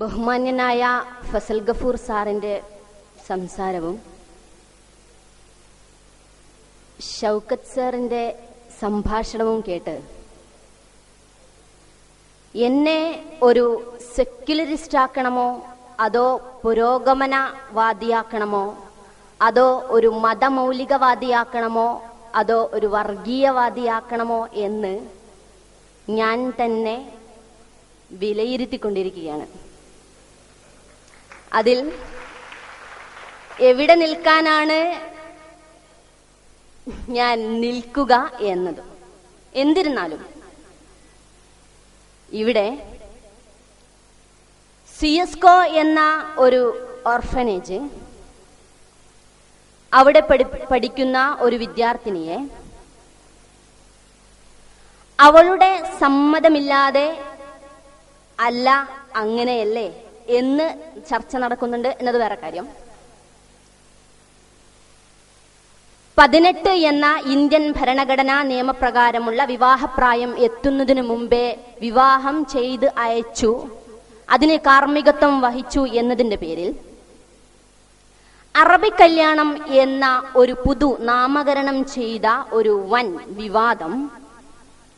ബഹുമാന്യനായ ഫസൽ ഗഫൂർ സാറിന്റെ സംസാരവും ഷൗക്കത്ത് സാറിന്റെ സംഭാഷണവും കേട്ട് എന്നെ ഒരു സെക്യുലറിസ്റ്റ് ആക്കണമോ? അതോ പുരോഗമനവാദിയാക്കണമോ? അതോ ഒരു മതമൗലികവാദിയാക്കണമോ? അതോ ഒരു വർഗീയവാദിയാക്കണമോ എന്ന് ഞാൻ തന്നെ വിലയിരുത്തിക്കൊണ്ടിരിക്കുകയാണ്. അതിൽ എവിടെ നിൽക്കാനാണ് ഞാൻ നിൽക്കുക എന്നത്? എന്നിരുന്നാലും ഇവിടെ സിയസ്കോ എന്ന ഒരു ഓർഫനേജ് അവിടെ പഠി പഠിക്കുന്ന ഒരു വിദ്യാർത്ഥിനിയെ അവളുടെ സമ്മതമില്ലാതെ അല്ല അങ്ങനെയല്ലേ എന്ന് ചർച്ച നടക്കുന്നുണ്ട് എന്നത് വേറെ കാര്യം. പതിനെട്ട് എന്ന ഇന്ത്യൻ ഭരണഘടനാ നിയമപ്രകാരമുള്ള വിവാഹപ്രായം എത്തുന്നതിനു മുമ്പേ വിവാഹം ചെയ്ത് അയച്ചു അതിന് കാർമ്മികത്വം വഹിച്ചു എന്നതിന്റെ പേരിൽ. അറബി കല്യാണം എന്ന ഒരു പുതു നാമകരണം ചെയ്ത ഒരു വൻ വിവാദം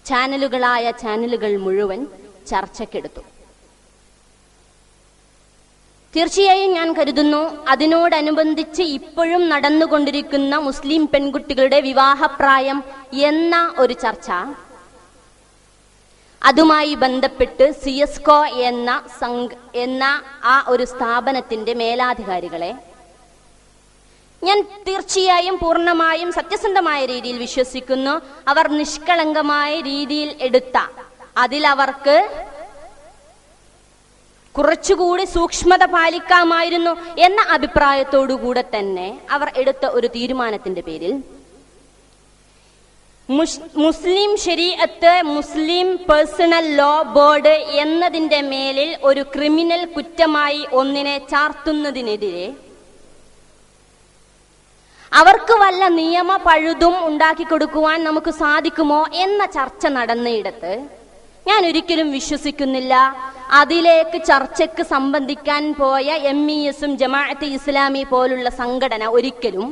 ചാനലുകളായ ചാനലുകൾ മുഴുവൻ ചർച്ചയ്ക്കെടുത്തു. തീർച്ചയായും ഞാൻ കരുതുന്നു അതിനോടനുബന്ധിച്ച് ഇപ്പോഴും നടന്നുകൊണ്ടിരിക്കുന്ന മുസ്ലിം പെൺകുട്ടികളുടെ വിവാഹപ്രായം എന്ന ഒരു ചർച്ച. അതുമായി ബന്ധപ്പെട്ട് സിയസ്കോ എന്ന സംഘ എന്ന ആ ഒരു സ്ഥാപനത്തിന്റെ മേലാധികാരികളെ ഞാൻ തീർച്ചയായും പൂർണമായും സത്യസന്ധമായ രീതിയിൽ വിശ്വസിക്കുന്നു. അവർ നിഷ്കളങ്കമായ രീതിയിൽ എടുത്ത അതിൽ അവർക്ക് കുറച്ചുകൂടി സൂക്ഷ്മത പാലിക്കാമായിരുന്നു എന്ന അഭിപ്രായത്തോടുകൂടെ തന്നെ അവർ എടുത്ത ഒരു തീരുമാനത്തിന്റെ പേരിൽ മുസ്ലിം ശരീഅത്ത് മുസ്ലിം പേഴ്സണൽ ലോ ബോർഡ് എന്നതിന്റെ മേലിൽ ഒരു ക്രിമിനൽ കുറ്റമായി ഒന്നിനെ ചാർത്തുന്നതിനെതിരെ അവർക്ക് വല്ല നിയമ പഴുതും ഉണ്ടാക്കി കൊടുക്കുവാൻ നമുക്ക് സാധിക്കുമോ എന്ന ചർച്ച നടന്നയിടത്ത് ഞാൻ ഒരിക്കലും വിശ്വസിക്കുന്നില്ല. അതിലേക്ക് ചർച്ചയ്ക്ക് സംബന്ധിക്കാൻ പോയ എം ഇ എസും ജമാഅത്ത് ഇസ്ലാമി പോലുള്ള സംഘടന ഒരിക്കലും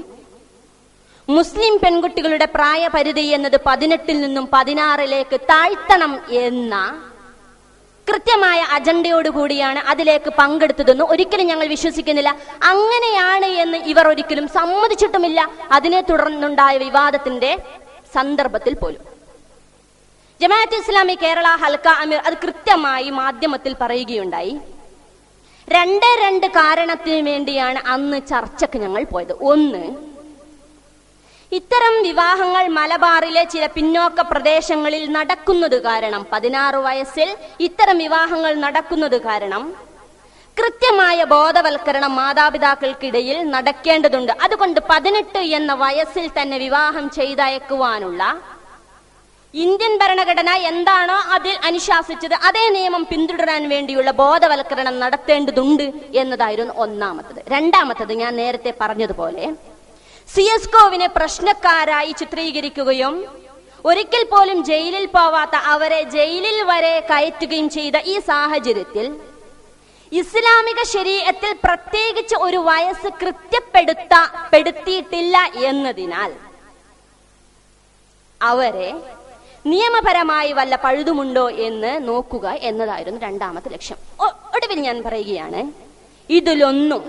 മുസ്ലിം പെൺകുട്ടികളുടെ പ്രായപരിധി എന്നത് പതിനെട്ടിൽ നിന്നും പതിനാറിലേക്ക് താഴ്ത്തണം എന്ന കൃത്യമായ അജണ്ടയോടുകൂടിയാണ് അതിലേക്ക് പങ്കെടുത്തതെന്ന് ഒരിക്കലും ഞങ്ങൾ വിശ്വസിക്കുന്നില്ല. അങ്ങനെയാണ് എന്ന് ഇവർ ഒരിക്കലും സമ്മതിച്ചിട്ടുമില്ല. അതിനെ തുടർന്നുണ്ടായ വിവാദത്തിന്റെ സന്ദർഭത്തിൽ പോലും. ജമാഅത്ത് ഇസ്ലാമി കേരള ഹൽക്ക അമീർ അത് കൃത്യമായി മാധ്യമത്തിൽ പറയുകയുണ്ടായി. രണ്ട് രണ്ട് കാരണത്തിന് വേണ്ടിയാണ് അന്ന് ചർച്ചക്ക് ഞങ്ങൾ പോയത്. ഒന്ന് ഇത്തരം വിവാഹങ്ങൾ മലബാറിലെ ചില പിന്നോക്ക പ്രദേശങ്ങളിൽ നടക്കുന്നത് കാരണം പതിനാറ് വയസ്സിൽ ഇത്തരം വിവാഹങ്ങൾ നടക്കുന്നത് കാരണം കൃത്യമായ ബോധവൽക്കരണം മാതാപിതാക്കൾക്കിടയിൽ നടക്കേണ്ടതുണ്ട്. അതുകൊണ്ട് പതിനെട്ട് എന്ന വയസ്സിൽ തന്നെ വിവാഹം ചെയ്തയക്കുവാനുള്ള ഇന്ത്യൻ ഭരണഘടന എന്താണോ അതിൽ അനുശാസിച്ചത് അതേ നിയമം പിന്തുടരാൻ വേണ്ടിയുള്ള ബോധവൽക്കരണം നടത്തേണ്ടതുണ്ട് എന്നതായിരുന്നു ഒന്നാമത്തത്. രണ്ടാമത്തത് ഞാൻ നേരത്തെ പറഞ്ഞതുപോലെ സി എസ് കോവിനെ പ്രശ്നക്കാരായി ചിത്രീകരിക്കുകയും ഒരിക്കൽ പോലും ജയിലിൽ പോവാത്ത അവരെ ജയിലിൽ വരെ കയറ്റുകയും ചെയ്ത ഈ സാഹചര്യത്തിൽ ഇസ്ലാമിക ശരീരത്തിൽ പ്രത്യേകിച്ച് ഒരു വയസ്സ് കൃത്യപ്പെടുത്ത പെടുത്തിയിട്ടില്ല എന്നതിനാൽ അവരെ നിയമപരമായി വല്ല പഴുതുമുണ്ടോ എന്ന് നോക്കുക എന്നതായിരുന്നു രണ്ടാമത്തെ ലക്ഷ്യം. ഒടുവിൽ ഞാൻ പറയുകയാണ് ഇതിലൊന്നും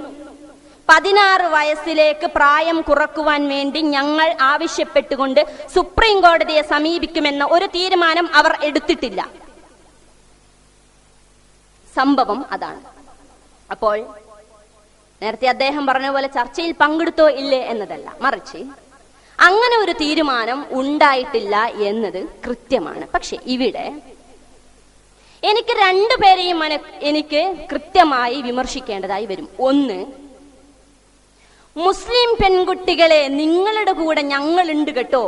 പതിനാറ് വയസ്സിലേക്ക് പ്രായം കുറക്കുവാൻ വേണ്ടി ഞങ്ങൾ ആവശ്യപ്പെട്ടുകൊണ്ട് സുപ്രീം കോടതിയെ സമീപിക്കുമെന്ന ഒരു തീരുമാനം അവർ എടുത്തിട്ടില്ല. സംഭവം അതാണ്. അപ്പോൾ നേരത്തെ അദ്ദേഹം പറഞ്ഞ പോലെ ചർച്ചയിൽ പങ്കെടുത്തോ ഇല്ലേ എന്നതല്ല. മറിച്ച് അങ്ങനെ ഒരു തീരുമാനം ഉണ്ടായിട്ടില്ല എന്നത് കൃത്യമാണ്. പക്ഷെ ഇവിടെ എനിക്ക് രണ്ടു രണ്ടുപേരെയും എനിക്ക് കൃത്യമായി വിമർശിക്കേണ്ടതായി വരും. ഒന്ന് മുസ്ലിം പെൺകുട്ടികളെ നിങ്ങളുടെ കൂടെ ഞങ്ങളുണ്ട് കേട്ടോ.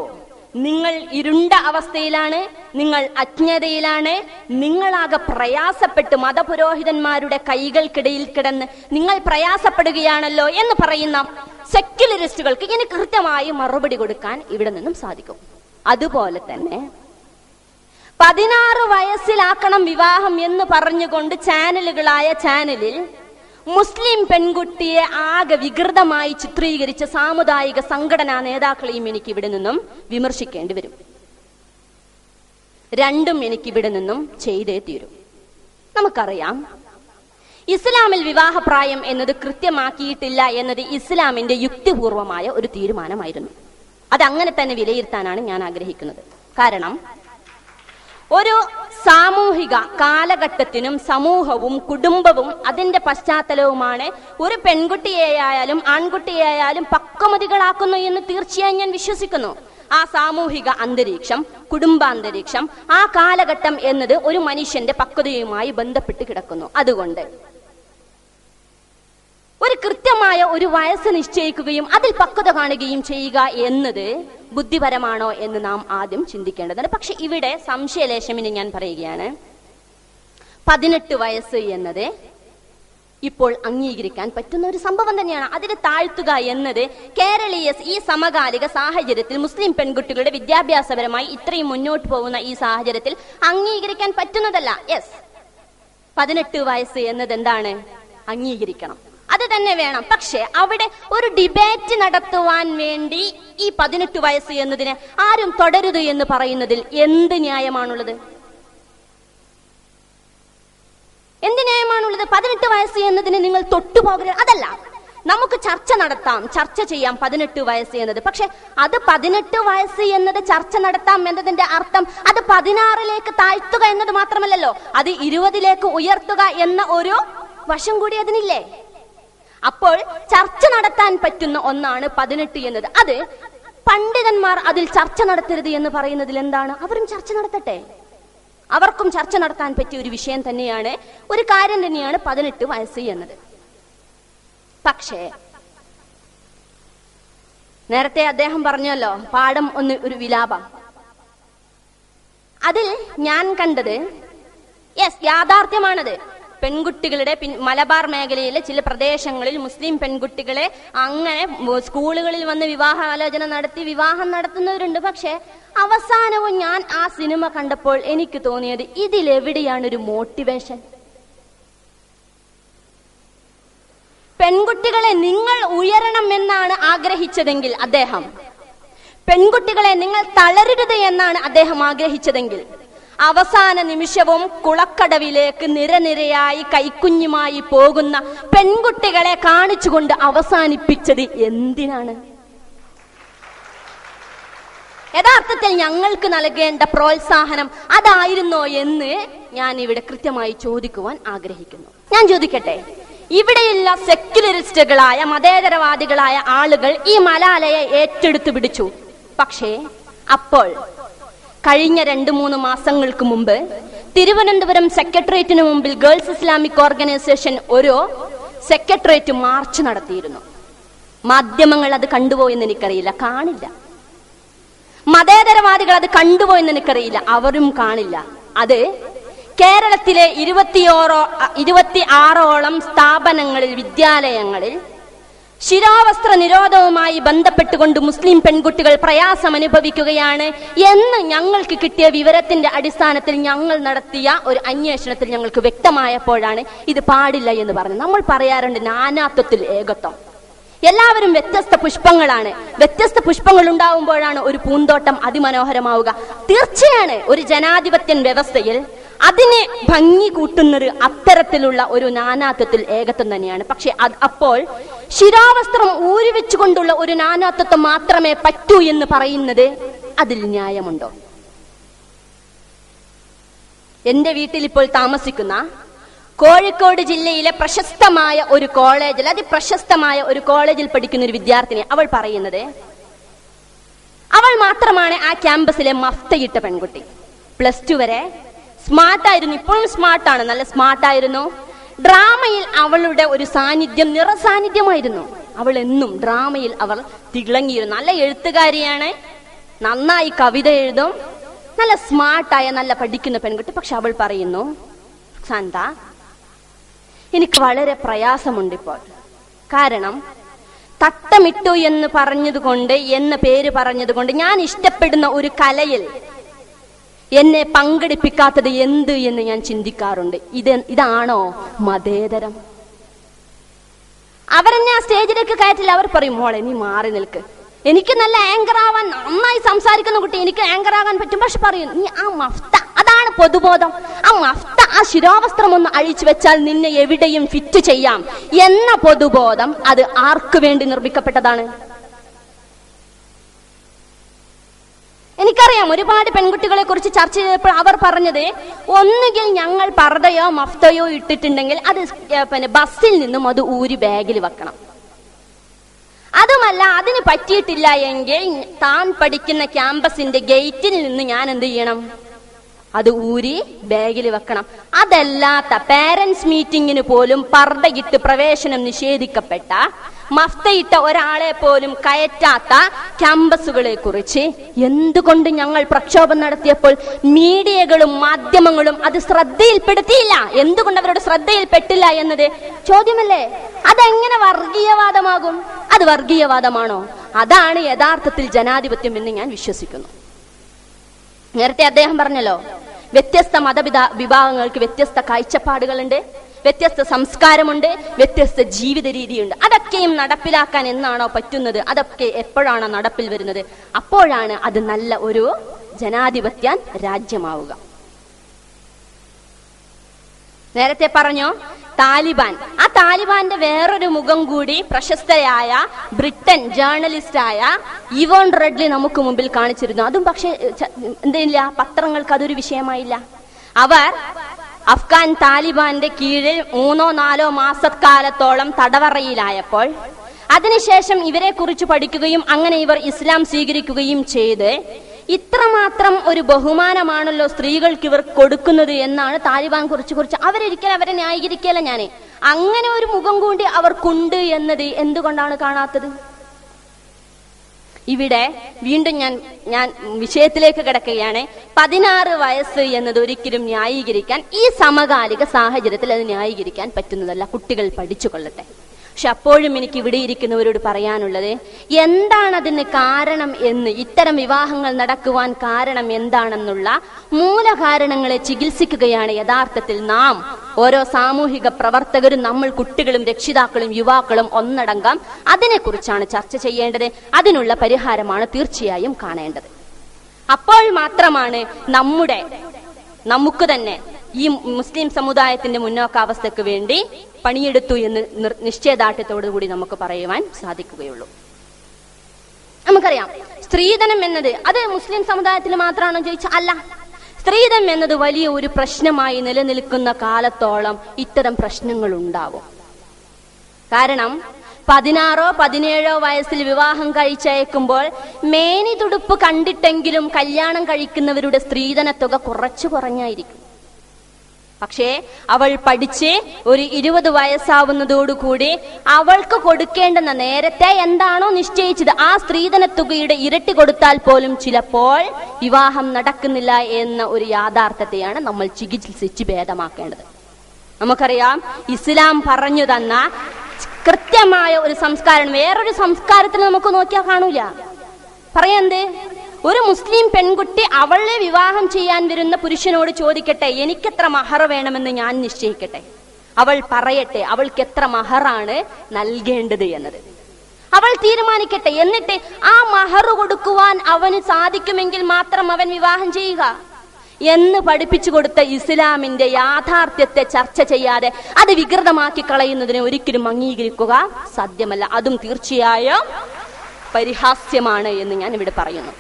നിങ്ങൾ ഇരുണ്ട അവസ്ഥയിലാണ് നിങ്ങൾ അജ്ഞതയിലാണ് നിങ്ങളാകെ പ്രയാസപ്പെട്ട് മതപുരോഹിതന്മാരുടെ കൈകൾക്കിടയിൽ കിടന്ന് നിങ്ങൾ പ്രയാസപ്പെടുകയാണല്ലോ എന്ന് പറയുന്ന സെക്യുലറിസ്റ്റുകൾക്ക് ഇനി കൃത്യമായി മറുപടി കൊടുക്കാൻ ഇവിടെ നിന്നും സാധിക്കും. അതുപോലെ തന്നെ പതിനാറ് വയസ്സിലാക്കണം വിവാഹം എന്ന് പറഞ്ഞുകൊണ്ട് ചാനലുകളായ ചാനലിൽ മുസ്ലിം പെൺകുട്ടിയെ ആകെ വികൃതമായി ചിത്രീകരിച്ച സാമുദായിക സംഘടനാ നേതാക്കളെയും എനിക്ക് ഇവിടെ നിന്നും വിമർശിക്കേണ്ടി വരും. രണ്ടും എനിക്ക് ഇവിടെ നിന്നും ചെയ്തേ തീരും. നമുക്കറിയാം. ഇസ്ലാമിൽ വിവാഹപ്രായം എന്നത് കൃത്യമാക്കിയിട്ടില്ല എന്നത് ഇസ്ലാമിന്റെ യുക്തിപൂർവമായ ഒരു തീരുമാനമായിരുന്നു. അത് അങ്ങനെ തന്നെ വിലയിരുത്താനാണ് ഞാൻ ആഗ്രഹിക്കുന്നത്. കാരണം ഒരു സാമൂഹിക കാലഘട്ടത്തിനും സമൂഹവും കുടുംബവും അതിന്റെ പശ്ചാത്തലവുമാണ്. ഒരു പെൺകുട്ടിയെയായാലും ആൺകുട്ടിയെയായാലും പക്വമതികളാക്കുന്നു എന്ന് തീർച്ചയായും ഞാൻ വിശ്വസിക്കുന്നു. ആ സാമൂഹിക അന്തരീക്ഷം കുടുംബാന്തരീക്ഷം ആ കാലഘട്ടം എന്നത് ഒരു മനുഷ്യന്റെ പക്വതയുമായി ബന്ധപ്പെട്ട് കിടക്കുന്നു. അതുകൊണ്ട് ഒരു കൃത്യമായ ഒരു വയസ്സ് നിശ്ചയിക്കുകയും അതിൽ പക്വത കാണുകയും ചെയ്യുക എന്നത് ബുദ്ധിപരമാണോ എന്ന് നാം ആദ്യം ചിന്തിക്കേണ്ടതാണ്. പക്ഷെ ഇവിടെ സംശയലേശമിന് ഞാൻ പറയുകയാണ്. പതിനെട്ട് വയസ്സ് എന്നത് ഇപ്പോൾ അംഗീകരിക്കാൻ പറ്റുന്ന ഒരു സംഭവം തന്നെയാണ്. അതിനെ താഴ്ത്തുക എന്നത് കേരളീയ ഈ സമകാലിക സാഹചര്യത്തിൽ മുസ്ലിം പെൺകുട്ടികളുടെ വിദ്യാഭ്യാസപരമായി ഇത്രയും മുന്നോട്ട് പോകുന്ന ഈ സാഹചര്യത്തിൽ അംഗീകരിക്കാൻ പറ്റുന്നതല്ല. യെസ് പതിനെട്ട് വയസ്സ് എന്നത് എന്താണ്? അംഗീകരിക്കണം. അത് തന്നെ വേണം. പക്ഷെ അവിടെ ഒരു ഡിബേറ്റ് നടത്തുവാൻ വേണ്ടി ഈ പതിനെട്ട് വയസ്സ് എന്നതിന് ആരും തുടരുത് എന്ന് പറയുന്നതിൽ എന്ത് ന്യായമാണുള്ളത്? എന്ത് ന്യായമാണുള്ളത്? പതിനെട്ട് വയസ്സ് എന്നതിന് നിങ്ങൾ തൊട്ടുപോകരുത് അതല്ല നമുക്ക് ചർച്ച നടത്താം. ചർച്ച ചെയ്യാം പതിനെട്ട് വയസ്സ് എന്നത്. പക്ഷെ അത് പതിനെട്ട് വയസ്സ് എന്നത് ചർച്ച നടത്താം എന്നതിന്റെ അർത്ഥം അത് പതിനാറിലേക്ക് താഴ്ത്തുക എന്നത് മാത്രമല്ലല്ലോ. അത് ഇരുപതിലേക്ക് ഉയർത്തുക എന്ന ഒരു വശം കൂടി അതിനില്ലേ? അപ്പോൾ ചർച്ച നടത്താൻ പറ്റുന്ന ഒന്നാണ് പതിനെട്ട് എന്നത്. അത് പണ്ഡിതന്മാർ അതിൽ ചർച്ച നടത്തരുത് എന്ന് പറയുന്നതിൽ എന്താണ്? അവരും ചർച്ച നടത്തട്ടെ. അവർക്കും ചർച്ച നടത്താൻ പറ്റിയ ഒരു വിഷയം തന്നെയാണ് ഒരു കാര്യം തന്നെയാണ് പതിനെട്ട് വയസ്സ് എന്നത്. പക്ഷേ നേരത്തെ അദ്ദേഹം പറഞ്ഞല്ലോ പാഠം ഒന്ന് ഒരു വിലാപം. അതിൽ ഞാൻ കണ്ടത് യെസ് യാഥാർത്ഥ്യമാണത്. പെൺകുട്ടികളുടെ മലബാർ മേഖലയിലെ ചില പ്രദേശങ്ങളിൽ മുസ്ലിം പെൺകുട്ടികളെ അങ്ങനെ സ്കൂളുകളിൽ വന്ന് വിവാഹാലോചന നടത്തി വിവാഹം നടത്തുന്നവരുണ്ട്. പക്ഷേ അവസാനവും ഞാൻ ആ സിനിമ കണ്ടപ്പോൾ എനിക്ക് തോന്നിയത് ഇതിലെവിടെയാണ് ഒരു മോട്ടിവേഷൻ? പെൺകുട്ടികളെ നിങ്ങൾ ഉയരണം എന്നാണ് ആഗ്രഹിച്ചതെങ്കിൽ അദ്ദേഹം. പെൺകുട്ടികളെ നിങ്ങൾ തളരരുത് എന്നാണ് അദ്ദേഹം ആഗ്രഹിച്ചതെങ്കിൽ. അവസാന നിമിഷവും കുളക്കടവിലേക്ക് നിരനിരയായി കൈക്കുഞ്ഞുമായി പോകുന്ന പെൺകുട്ടികളെ കാണിച്ചുകൊണ്ട് അവസാനിപ്പിച്ചത് എന്തിനാണ്? യഥാർത്ഥത്തിൽ ഞങ്ങൾക്ക് നൽകേണ്ട പ്രോത്സാഹനം അതായിരുന്നോ എന്ന് ഞാൻ ഇവിടെ കൃത്യമായി ചോദിക്കുവാൻ ആഗ്രഹിക്കുന്നു. ഞാൻ ചോദിക്കട്ടെ ഇവിടെയുള്ള സെക്യുലറിസ്റ്റുകളായ മതേതരവാദികളായ ആളുകൾ ഈ മലാലയെ ഏറ്റെടുത്തു പിടിച്ചു. പക്ഷേ അപ്പോൾ കഴിഞ്ഞ രണ്ട് മൂന്ന് മാസങ്ങൾക്ക് മുമ്പ് തിരുവനന്തപുരം സെക്രട്ടേറിയറ്റിന് മുമ്പിൽ ഗേൾസ് ഇസ്ലാമിക് ഓർഗനൈസേഷൻ ഒരു സെക്രട്ടേറിയറ്റ് മാർച്ച് നടത്തിയിരുന്നു. മാധ്യമങ്ങൾ അത് കണ്ടുപോയെന്ന് എനിക്കറിയില്ല കാണില്ല. മതേതരവാദികൾ അത് കണ്ടുപോയെന്ന് എനിക്കറിയില്ല അവരും കാണില്ല. അത് കേരളത്തിലെ ഇരുപത്തിയോറോ ഇരുപത്തി ആറോളം സ്ഥാപനങ്ങളിൽ വിദ്യാലയങ്ങളിൽ ശിരോവസ്ത്ര നിരോധവുമായി ബന്ധപ്പെട്ടുകൊണ്ട് മുസ്ലിം പെൺകുട്ടികൾ പ്രയാസം അനുഭവിക്കുകയാണ് എന്ന് ഞങ്ങൾക്ക് കിട്ടിയ വിവരത്തിന്റെ അടിസ്ഥാനത്തിൽ ഞങ്ങൾ നടത്തിയ ഒരു അന്വേഷണത്തിൽ ഞങ്ങൾക്ക് വ്യക്തമായപ്പോഴാണ് ഇത് പാടില്ല എന്ന് പറഞ്ഞത്. നമ്മൾ പറയാറുണ്ട് നാനാത്വത്തിൽ ഏകത്വം. എല്ലാവരും വ്യത്യസ്ത പുഷ്പങ്ങളാണ്. വ്യത്യസ്ത പുഷ്പങ്ങൾ ഉണ്ടാവുമ്പോഴാണ് ഒരു പൂന്തോട്ടം അതിമനോഹരമാവുക. തീർച്ചയാണ് ഒരു ജനാധിപത്യൻ വ്യവസ്ഥയിൽ അതിനെ ഭംഗി കൂട്ടുന്നത് അത്തരത്തിലുള്ള ഒരു നാനാത്വത്തിൽ ഏകത്വം തന്നെയാണ്. പക്ഷെ അപ്പോൾ ശിരാവസ്ത്രം ഊരിവെച്ചുകൊണ്ടുള്ള ഒരു നാനാത്വത്വം മാത്രമേ പറ്റൂ എന്ന് പറയുന്നത് അതിൽ ന്യായമുണ്ടോ? എന്റെ വീട്ടിൽ ഇപ്പോൾ താമസിക്കുന്ന കോഴിക്കോട് ജില്ലയിലെ പ്രശസ്തമായ ഒരു കോളേജിൽ അതിപ്രശസ്തമായ ഒരു കോളേജിൽ പഠിക്കുന്ന ഒരു വിദ്യാർത്ഥിനി അവൾ പറയുന്നത് അവൾ മാത്രമാണ് ആ ക്യാമ്പസിലെ മഫ്തയിട്ട പെൺകുട്ടി. പ്ലസ് ടു വരെ സ്മാർട്ടായിരുന്നു ഇപ്പോഴും സ്മാർട്ടാണ് നല്ല സ്മാർട്ടായിരുന്നു ഡ്രാമയിൽ അവളുടെ ഒരു സാന്നിധ്യം നിറസാന്നിധ്യമായിരുന്നു. അവൾ എന്നും ഡ്രാമയിൽ അവർ തിളങ്ങിയിരുന്നു. നല്ല എഴുത്തുകാരിയാണ്. നന്നായി കവിത എഴുതും. നല്ല സ്മാർട്ടായ നല്ല പഠിക്കുന്ന പെൺകുട്ടി. പക്ഷെ അവൾ പറയുന്നു ശാന്ത എനിക്ക് വളരെ പ്രയാസമുണ്ട് ഇപ്പോൾ കാരണം തട്ടമിട്ടു എന്ന് പറഞ്ഞതുകൊണ്ട് എന്ന പേര് പറഞ്ഞതുകൊണ്ട് ഞാൻ ഇഷ്ടപ്പെടുന്ന ഒരു കലയിൽ എന്നെ പങ്കെടുപ്പിക്കാത്തത് എന്ത് എന്ന് ഞാൻ ചിന്തിക്കാറുണ്ട്. ഇത് ഇതാണോ മതേതരം? അവരെന്നെ ആ സ്റ്റേജിലേക്ക് കയറ്റില്ല. അവർ പറയും മോളെ നീ മാറി നിൽക്ക്. എനിക്ക് നല്ല ആങ്കർ ആവാൻ നന്നായി സംസാരിക്കുന്ന കുട്ടി എനിക്ക് ആങ്കർ ആകാൻ പറ്റും. പക്ഷെ പറയും നീ ആ മഫ്ത അതാണ് പൊതുബോധം. ആ മഫ്ത ആ ശിരോവസ്ത്രം ഒന്ന് അഴിച്ചു വെച്ചാൽ നിന്നെ എവിടെയും ഫിറ്റ് ചെയ്യാം. എന്ന പൊതുബോധം അത് ആർക്കു വേണ്ടി നിർമ്മിക്കപ്പെട്ടതാണ്? എനിക്കറിയാം ഒരുപാട് പെൺകുട്ടികളെ കുറിച്ച് ചർച്ച ചെയ്തപ്പോൾ അവർ പറഞ്ഞത് ഒന്നുകിൽ ഞങ്ങൾ പർദ്ദയോ മഫ്തയോ ഇട്ടിട്ടുണ്ടെങ്കിൽ അത് പിന്നെ ബസ്സിൽ നിന്നും അത് ഊരി ബാഗിൽ വെക്കണം. അതുമല്ല അതിന് പറ്റിയിട്ടില്ല എങ്കിൽ താൻ പഠിക്കുന്ന ക്യാമ്പസിന്റെ ഗേറ്റിൽ നിന്ന് ഞാൻ എന്ത് ചെയ്യണം? അത് ഊരി ബാഗിൽ വെക്കണം. അതല്ലാത്ത പാരന്റ്സ് മീറ്റിംഗിന് പോലും പർദ്ദയിട്ട് പ്രവേശനം നിഷേധിക്കപ്പെട്ട മഫ്തയിട്ട ഒരാളെ പോലും കയറ്റാത്ത ക്യാമ്പസുകളെ കുറിച്ച് എന്തുകൊണ്ട് ഞങ്ങൾ പ്രക്ഷോഭം നടത്തിയപ്പോൾ മീഡിയകളും മാധ്യമങ്ങളും അത് ശ്രദ്ധയിൽപ്പെടുത്തിയില്ല? എന്തുകൊണ്ട് അവരുടെ ശ്രദ്ധയിൽപ്പെട്ടില്ല എന്നത്? ചോദ്യമല്ലേ? അതെങ്ങനെ വർഗീയവാദമാകും? അത് വർഗീയവാദമാണോ? അതാണ് യഥാർത്ഥത്തിൽ ജനാധിപത്യം എന്ന് ഞാൻ വിശ്വസിക്കുന്നു. നേരത്തെ അദ്ദേഹം പറഞ്ഞല്ലോ വ്യത്യസ്ത മതവിധ വിഭാഗങ്ങൾക്ക് വ്യത്യസ്ത കാഴ്ചപ്പാടുകളുണ്ട് വ്യത്യസ്ത സംസ്കാരമുണ്ട് വ്യത്യസ്ത ജീവിത രീതിയുണ്ട്. അതൊക്കെയും നടപ്പിലാക്കാൻ എന്നാണോ പറ്റുന്നത്? അതൊക്കെ എപ്പോഴാണോ നടപ്പിൽ വരുന്നത്? അപ്പോഴാണ് അത് നല്ല ഒരു ജനാധിപത്യ രാജ്യമാവുക. നേരത്തെ പറഞ്ഞോ താലിബാൻ. ആ താലിബാന്റെ വേറൊരു മുഖം കൂടി പ്രശസ്തയായ ബ്രിട്ടൻ ജേർണലിസ്റ്റായ ഇവോൺ റെഡ്ലി നമുക്ക് മുമ്പിൽ കാണിച്ചിരുന്നു. അതും പക്ഷെ എന്തില്ല? പത്രങ്ങൾക്ക് അതൊരു വിഷയമായില്ല. അവർ അഫ്ഗാൻ താലിബാന്റെ കീഴിൽ മൂന്നോ നാലോ മാസക്കാലത്തോളം തടവറയിലായപ്പോൾ അതിനുശേഷം ഇവരെ കുറിച്ച് പഠിക്കുകയും അങ്ങനെ ഇവർ ഇസ്ലാം സ്വീകരിക്കുകയും ചെയ്ത് ഇത്രമാത്രം ഒരു ബഹുമാനമാണല്ലോ സ്ത്രീകൾക്ക് ഇവർ കൊടുക്കുന്നത് എന്നാണ് താലിബാൻ കുറിച്ച് കുറിച്ച് അവരൊരിക്കലും അവരെ ന്യായീകരിക്കല ഞാൻ അങ്ങനെ ഒരു മുഖം കൂടി അവർക്കുണ്ട് എന്നത് എന്തുകൊണ്ടാണ് കാണാത്തത്? ഇവിടെ വീണ്ടും ഞാൻ ഞാൻ വിഷയത്തിലേക്ക് കിടക്കുകയാണ്. പതിനാറ് വയസ്സ് എന്നത് ഒരിക്കലും ന്യായീകരിക്കാൻ ഈ സമകാലിക സാഹചര്യത്തിൽ അത് ന്യായീകരിക്കാൻ പറ്റുന്നതല്ല. കുട്ടികൾ പഠിച്ചു കൊള്ളട്ടെ പക്ഷെ അപ്പോഴും എനിക്ക് ഇവിടെ ഇരിക്കുന്നവരോട് പറയാനുള്ളത് എന്താണ് അതിന് കാരണം എന്ന് ഇത്തരം വിവാഹങ്ങൾ നടക്കുവാൻ കാരണം എന്താണെന്നുള്ള മൂലകാരണങ്ങളെ ചികിത്സിക്കുകയാണ് യഥാർത്ഥത്തിൽ നാം. ഓരോ സാമൂഹിക പ്രവർത്തകരും നമ്മൾ കുട്ടികളും രക്ഷിതാക്കളും യുവാക്കളും ഒന്നടങ്കം അതിനെക്കുറിച്ചാണ് ചർച്ച ചെയ്യേണ്ടത്. അതിനുള്ള പരിഹാരമാണ് തീർച്ചയായും കാണേണ്ടത്. അപ്പോൾ മാത്രമാണ് നമ്മുടെ നമുക്ക് തന്നെ ഈ മുസ്ലിം സമുദായത്തിന്റെ മുന്നോക്കാവസ്ഥയ്ക്ക് വേണ്ടി പണിയെടുത്തു എന്ന് നിർ- നിശ്ചയദാർഢ്യത്തോടു കൂടി നമുക്ക് പറയുവാൻ സാധിക്കുകയുള്ളൂ. നമുക്കറിയാം സ്ത്രീധനം എന്നത് അത് മുസ്ലിം സമുദായത്തിൽ മാത്രമാണോ ചോദിച്ചാൽ അല്ല. സ്ത്രീധനം എന്നത് വലിയ ഒരു പ്രശ്നമായി നിലനിൽക്കുന്ന കാലത്തോളം ഇത്തരം പ്രശ്നങ്ങൾ ഉണ്ടാവും കാരണം പതിനാറോ പതിനേഴോ വയസ്സിൽ വിവാഹം കഴിച്ചയക്കുമ്പോൾ മേനി തുടുപ്പ് കണ്ടിട്ടെങ്കിലും കല്യാണം കഴിക്കുന്നവരുടെ സ്ത്രീധന തുക കുറച്ചു കുറഞ്ഞായിരിക്കും. പക്ഷേ അവൾ പഠിച്ച് ഒരു ഇരുപത് വയസ്സാവുന്നതോടുകൂടി അവൾക്ക് കൊടുക്കേണ്ടുന്ന നേരത്തെ എന്താണോ നിശ്ചയിച്ചത് ആ സ്ത്രീധന തുകയുടെ ഇരട്ടി കൊടുത്താൽ പോലും ചിലപ്പോൾ വിവാഹം നടക്കുന്നില്ല എന്ന ഒരു യാഥാർത്ഥ്യത്തെയാണ് നമ്മൾ ചികിത്സിച്ച് ഭേദമാക്കേണ്ടത്. നമുക്കറിയാം ഇസ്ലാം പറഞ്ഞു തന്ന കൃത്യമായ ഒരു സംസ്കാരം വേറൊരു സംസ്കാരത്തിൽ നമുക്ക് നോക്കിയാൽ കാണൂല. പറയെന്ത് ഒരു മുസ്ലിം പെൺകുട്ടി അവളെ വിവാഹം ചെയ്യാൻ വരുന്ന പുരുഷനോട് ചോദിക്കട്ടെ എനിക്കെത്ര മഹർ വേണമെന്ന് ഞാൻ നിശ്ചയിക്കട്ടെ? അവൾ പറയട്ടെ അവൾക്ക് എത്ര മഹറാണ് നൽകേണ്ടത് എന്നത്. അവൾ തീരുമാനിക്കട്ടെ എന്നിട്ട് ആ മഹർ കൊടുക്കുവാൻ അവന് സാധിക്കുമെങ്കിൽ മാത്രം അവൻ വിവാഹം ചെയ്യുക. എന്ന് പഠിപ്പിച്ചു കൊടുത്ത ഇസ്ലാമിന്റെ യാഥാർത്ഥ്യത്തെ ചർച്ച ചെയ്യാതെ അത് വികൃതമാക്കി കളയുന്നതിനെ ഒരിക്കലും അംഗീകരിക്കുക സാധ്യമല്ല. അതും തീർച്ചയായും പരിഹാസ്യമാണ് എന്ന് ഞാൻ ഇവിടെ പറയുന്നു.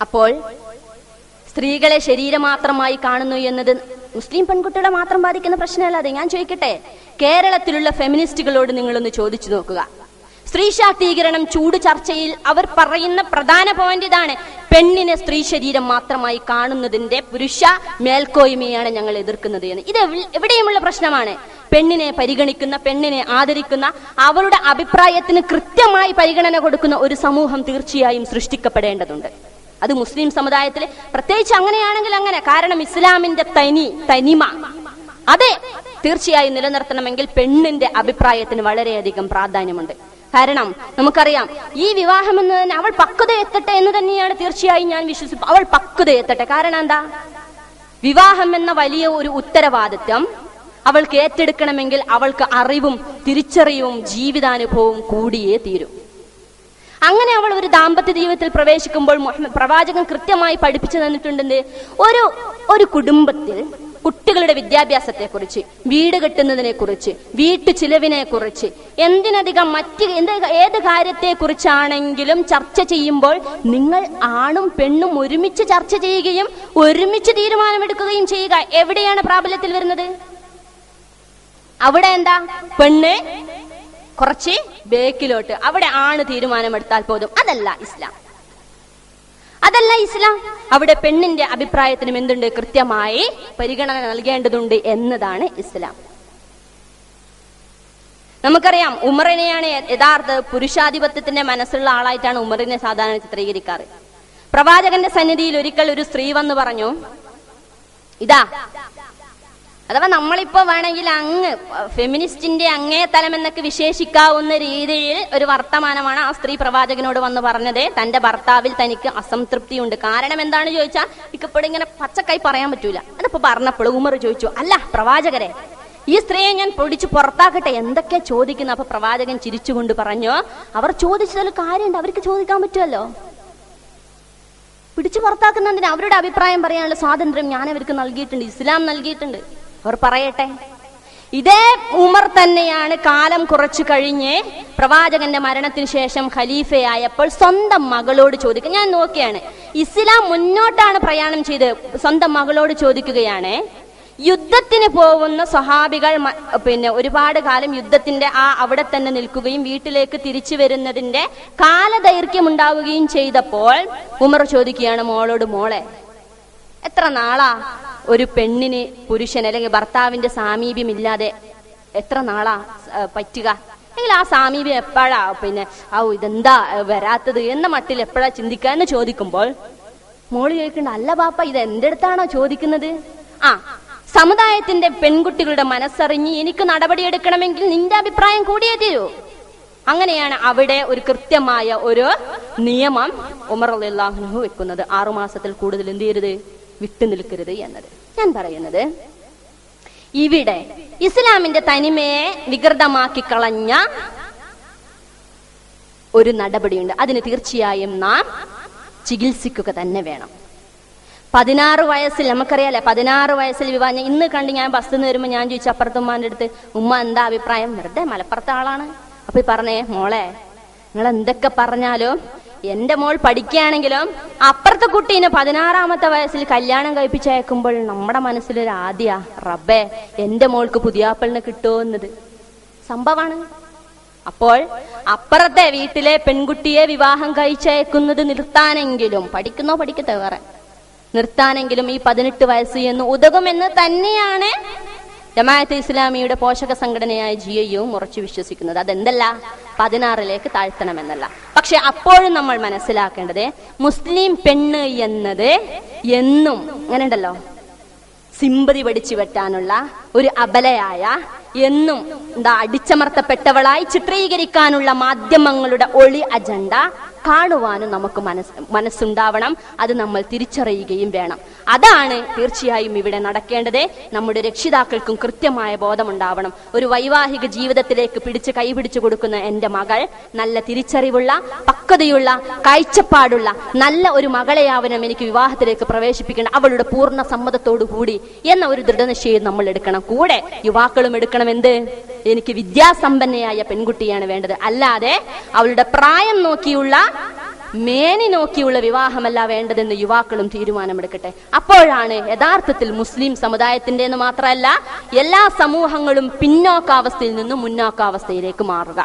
അപ്പോൾ സ്ത്രീകളെ ശരീരം മാത്രമായി കാണുന്നു എന്നത് മുസ്ലിം പെൺകുട്ടികളെ മാത്രം ബാധിക്കുന്ന പ്രശ്നമല്ലാതെ ഞാൻ ചോദിക്കട്ടെ? കേരളത്തിലുള്ള ഫെമിനിസ്റ്റുകളോട് നിങ്ങളൊന്ന് ചോദിച്ചു നോക്കുക. സ്ത്രീ ശാക്തീകരണം ചൂട് ചർച്ചയിൽ അവർ പറയുന്ന പ്രധാന പോയിന്റ് ഇതാണ്. പെണ്ണിനെ സ്ത്രീ ശരീരം മാത്രമായി കാണുന്നതിന്റെ പുരുഷ മേൽക്കോയ്മയാണ് ഞങ്ങൾ എതിർക്കുന്നത് എന്ന്. ഇത് എവിടെയുമുള്ള പ്രശ്നമാണ്? പെണ്ണിനെ പരിഗണിക്കുന്ന പെണ്ണിനെ ആദരിക്കുന്ന അവരുടെ അഭിപ്രായത്തിന് കൃത്യമായി പരിഗണന കൊടുക്കുന്ന ഒരു സമൂഹം തീർച്ചയായും സൃഷ്ടിക്കപ്പെടേണ്ടതുണ്ട്. അത് മുസ്ലിം സമുദായത്തിൽ പ്രത്യേകിച്ച് അങ്ങനെയാണെങ്കിൽ അങ്ങനെ. കാരണം ഇസ്ലാമിന്റെ തനി തനിമ. അതെ തീർച്ചയായും നിലനിർത്തണമെങ്കിൽ പെണ്ണിന്റെ അഭിപ്രായത്തിന് വളരെയധികം പ്രാധാന്യമുണ്ട്. കാരണം നമുക്കറിയാം ഈ വിവാഹം എന്ന് തന്നെ അവൾ പക്വത എത്തട്ടെ എന്ന് തന്നെയാണ് തീർച്ചയായും ഞാൻ വിശ്വസി അവൾ പക്വത എത്തട്ടെ. കാരണം എന്താ? വിവാഹം എന്ന വലിയ ഒരു ഉത്തരവാദിത്വം അവൾക്ക് ഏറ്റെടുക്കണമെങ്കിൽ അവൾക്ക് അറിവും തിരിച്ചറിവും ജീവിതാനുഭവവും കൂടിയേ തീരൂ. അങ്ങനെ അവൾ ഒരു ദാമ്പത്യ ജീവിതത്തിൽ പ്രവേശിക്കുമ്പോൾ പ്രവാചകൻ കൃത്യമായി പഠിപ്പിച്ചു തന്നിട്ടുണ്ടെന്ന് ഒരു ഒരു കുടുംബത്തിൽ കുട്ടികളുടെ വിദ്യാഭ്യാസത്തെക്കുറിച്ച് വീട് കെട്ടുന്നതിനെ കുറിച്ച് വീട്ടു ചിലവിനെ കുറിച്ച് എന്തിനധികം മറ്റ് എന്ത് ഏത് കാര്യത്തെ കുറിച്ചാണെങ്കിലും ചർച്ച ചെയ്യുമ്പോൾ നിങ്ങൾ ആണും പെണ്ണും ഒരുമിച്ച് ചർച്ച ചെയ്യുകയും ഒരുമിച്ച് തീരുമാനമെടുക്കുകയും ചെയ്യുക. എവിടെയാണ് പ്രാബല്യത്തിൽ വരുന്നത്? അവിടെ എന്താ? പെണ്ണ് കുറച്ച് ബേക്കിലോട്ട്. അവിടെ ആണ് തീരുമാനമെടുത്താൽ പോതും അതല്ല ഇസ്ലാം. അതല്ല ഇസ്ലാം. അവിടെ പെണ്ണിന്റെ അഭിപ്രായത്തിനും എന്തുണ്ട്? കൃത്യമായി പരിഗണന നൽകേണ്ടതുണ്ട് എന്നതാണ് ഇസ്ലാം. നമുക്കറിയാം ഉമറിനെയാണ് യഥാർത്ഥ പുരുഷാധിപത്യത്തിന്റെ മനസ്സുള്ള ആളായിട്ടാണ് ഉമറിനെ സാധാരണ ചിത്രീകരിക്കാറ്. പ്രവാചകന്റെ സന്നിധിയിൽ ഒരിക്കൽ ഒരു സ്ത്രീ വന്ന് പറഞ്ഞു ഇതാ അഥവാ നമ്മളിപ്പോ വേണമെങ്കിൽ അങ്ങ് ഫെമിനിസ്റ്റിന്റെ അങ്ങേ തലം എന്നൊക്കെ വിശേഷിക്കാവുന്ന രീതിയിൽ ഒരു വർത്തമാനമാണ് ആ സ്ത്രീ പ്രവാചകനോട് വന്ന് പറഞ്ഞത്. തന്റെ ഭർത്താവിൽ തനിക്ക് അസംതൃപ്തിയുണ്ട്. കാരണം എന്താണ് ചോദിച്ചാൽ ഇക്കപ്പോഴും ഇങ്ങനെ പച്ചക്കായി പറയാൻ പറ്റൂല. അതിപ്പോ പറഞ്ഞപ്പോൾ ഉമർ ചോദിച്ചു അല്ല പ്രവാചകരെ ഈ സ്ത്രീയെ ഞാൻ പൊടിച്ച് പുറത്താക്കട്ടെ? എന്തൊക്കെ ചോദിക്കുന്നു അപ്പൊ പ്രവാചകൻ ചിരിച്ചുകൊണ്ട് പറഞ്ഞു അവർ ചോദിച്ചതിൽ കാര്യമുണ്ട്. അവർക്ക് ചോദിക്കാൻ പറ്റുമല്ലോ. പിടിച്ചു പുറത്താക്കുന്നതിന് അവരുടെ അഭിപ്രായം പറയാനുള്ള സ്വാതന്ത്ര്യം ഞാൻ അവർക്ക് നൽകിയിട്ടുണ്ട്. ഇസ്ലാം നൽകിയിട്ടുണ്ട്. അവർ പറയട്ടെ. ഇതേ ഉമർ തന്നെയാണ് കാലം കുറച്ചു കഴിഞ്ഞ് പ്രവാചകന്റെ മരണത്തിന് ശേഷം ഖലീഫയായപ്പോൾ സ്വന്തം മകളോട് ചോദിക്കുക ഞാൻ നോക്കിയാണ്. ഇസ്ലാം മുന്നോട്ടാണ് പ്രയാണം ചെയ്ത് സ്വന്തം മകളോട് ചോദിക്കുകയാണ്. യുദ്ധത്തിന് പോകുന്ന സ്വഹാബികൾ പിന്നെ ഒരുപാട് കാലം യുദ്ധത്തിന്റെ ആ അവിടെ തന്നെ നിൽക്കുകയും വീട്ടിലേക്ക് തിരിച്ചു വരുന്നതിന്റെ കാലദൈർഘ്യം ഉണ്ടാവുകയും ചെയ്തപ്പോൾ ഉമർ ചോദിക്കുകയാണ് മോളോട് മോളെ എത്ര നാളാ? ഒരു പെണ്ണിന് പുരുഷൻ അല്ലെങ്കിൽ ഭർത്താവിന്റെ സാമീപ്യം ഇല്ലാതെ എത്ര നാളാ പറ്റുക? അല്ലെങ്കിൽ ആ സാമീപ്യം എപ്പോഴാ? പിന്നെ ഔ ഇതെന്താ വരാത്തത് എന്ന മട്ടിൽ എപ്പോഴാ ചിന്തിക്കുക എന്ന് ചോദിക്കുമ്പോൾ മോൾ ചോദിക്കണ്ട അല്ല പാപ്പ ഇത് എന്റെ അടുത്താണോ ചോദിക്കുന്നത്? ആ സമുദായത്തിന്റെ പെൺകുട്ടികളുടെ മനസ്സറിഞ്ഞ് എനിക്ക് നടപടിയെടുക്കണമെങ്കിൽ നിന്റെ അഭിപ്രായം കൂടിയേ തീരൂ. അങ്ങനെയാണ് അവിടെ ഒരു കൃത്യമായ ഒരു നിയമം ഉമർ അള്ളാഹുനഹു വെക്കുന്നത്. ആറുമാസത്തിൽ കൂടുതൽ എന്ത് ചെയ്യരുത്? വിട്ടു നിൽക്കരുത് എന്നത്. ഞാൻ പറയുന്നത് ഇവിടെ ഇസ്ലാമിന്റെ തനിമയെ വികൃതമാക്കി കളഞ്ഞ ഒരു നടപടിയുണ്ട്. അതിന് തീർച്ചയായും നാം ചികിത്സിക്കുക തന്നെ വേണം. പതിനാറ് വയസ്സിൽ നമുക്കറിയാലേ പതിനാറ് വയസ്സിൽ വിവാഹം. ഇന്ന് കണ്ട് ഞാൻ ബസ്സിൽ നിന്ന് വരുമ്പോൾ ഞാൻ ചോദിച്ചു അപ്പുറത്തുമ്മാന്റെ അടുത്ത് ഉമ്മ എന്താ അഭിപ്രായം? വെറുതെ മലപ്പുറത്തെ ആളാണ് അപ്പൊ പറഞ്ഞേ മോളെ നിങ്ങൾ എന്തൊക്കെ പറഞ്ഞാലും എന്റെ മോൾ പഠിക്കുകയാണെങ്കിലും അപ്പുറത്തെ കുട്ടീനെ പതിനാറാമത്തെ വയസ്സിൽ കല്യാണം കഴിപ്പിച്ചയക്കുമ്പോൾ നമ്മുടെ മനസ്സിലൊരു ആദ്യ റബ്ബേ എന്റെ മോൾക്ക് പുതിയാപ്പിളിന് കിട്ടുമോ എന്നത് സംഭവമാണ്. അപ്പോൾ അപ്പുറത്തെ വീട്ടിലെ പെൺകുട്ടിയെ വിവാഹം കഴിച്ചയക്കുന്നത് നിർത്താനെങ്കിലും പഠിക്കുന്നോ പഠിക്കത്തെ വേറെ നിർത്താനെങ്കിലും ഈ പതിനെട്ട് വയസ്സ് എന്ന് ഉതകുമെന്ന് തന്നെയാണ് ജമാഅത്ത് ഇസ്ലാമിയുടെ പോഷക സംഘടനയായ ജിയയും ഉറച്ചു വിശ്വസിക്കുന്നത്. അതെന്തല്ല? പതിനാറിലേക്ക് താഴ്ത്തണമെന്നല്ല. പക്ഷെ അപ്പോഴും നമ്മൾ മനസ്സിലാക്കേണ്ടത് മുസ്ലിം പെണ്ണ് എന്നത് എന്നും അങ്ങനെ ഉണ്ടല്ലോ സിമ്പതി പഠിച്ചു വെട്ടാനുള്ള ഒരു അബലയായ എന്നും എന്താ അടിച്ചമർത്തപ്പെട്ടവളായി ചിത്രീകരിക്കാനുള്ള മാധ്യമങ്ങളുടെ ഒളി അജണ്ട കാണുവാനും നമുക്ക് മനസ് മനസ്സുണ്ടാവണം. അത് നമ്മൾ തിരിച്ചറിയുകയും വേണം. അതാണ് തീർച്ചയായും ഇവിടെ നടക്കേണ്ടത്. നമ്മുടെ രക്ഷിതാക്കൾക്കും കൃത്യമായ ബോധമുണ്ടാവണം. ഒരു വൈവാഹിക ജീവിതത്തിലേക്ക് പിടിച്ച് കൈപിടിച്ചു കൊടുക്കുന്ന എന്റെ മകൾ നല്ല തിരിച്ചറിവുള്ള പക്വതയുള്ള കാഴ്ചപ്പാടുള്ള നല്ല ഒരു മകളെയാവണം എനിക്ക് വിവാഹത്തിലേക്ക് പ്രവേശിപ്പിക്കണം അവളുടെ പൂർണ സമ്മതത്തോടു കൂടി എന്ന ഒരു ദൃഢനിശ്ചയം നമ്മൾ എടുക്കണം. കൂടെ യുവാക്കളും എടുക്കണം എന്ത് എനിക്ക് വിദ്യാസമ്പന്നയായ പെൺകുട്ടിയാണ് വേണ്ടത്. അല്ലാതെ അവളുടെ പ്രായം നോക്കിയുള്ള മേനി നോക്കിയുള്ള വിവാഹമല്ല വേണ്ടതെന്ന് യുവാക്കളും തീരുമാനമെടുക്കട്ടെ. അപ്പോഴാണ് യഥാർത്ഥത്തിൽ മുസ്ലിം സമുദായത്തിന്റെ എന്ന് മാത്രമല്ല എല്ലാ സമൂഹങ്ങളും പിന്നോക്കാവസ്ഥയിൽ നിന്നും മുന്നോക്കാവസ്ഥയിലേക്ക് മാറുക.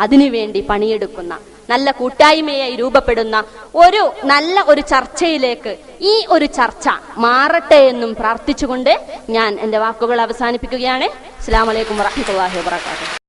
അതിനുവേണ്ടി പണിയെടുക്കുന്ന നല്ല കൂട്ടായ്മയായി രൂപപ്പെടുന്ന ഒരു നല്ല ഒരു ചർച്ചയിലേക്ക് ഈ ഒരു ചർച്ച മാറട്ടെ എന്നും പ്രാർത്ഥിച്ചുകൊണ്ട് ഞാൻ എന്റെ വാക്കുകൾ അവസാനിപ്പിക്കുകയാണ്. അസ്സാം വലൈക്കും വാഹമത്തല്ലാഹി വാത്തു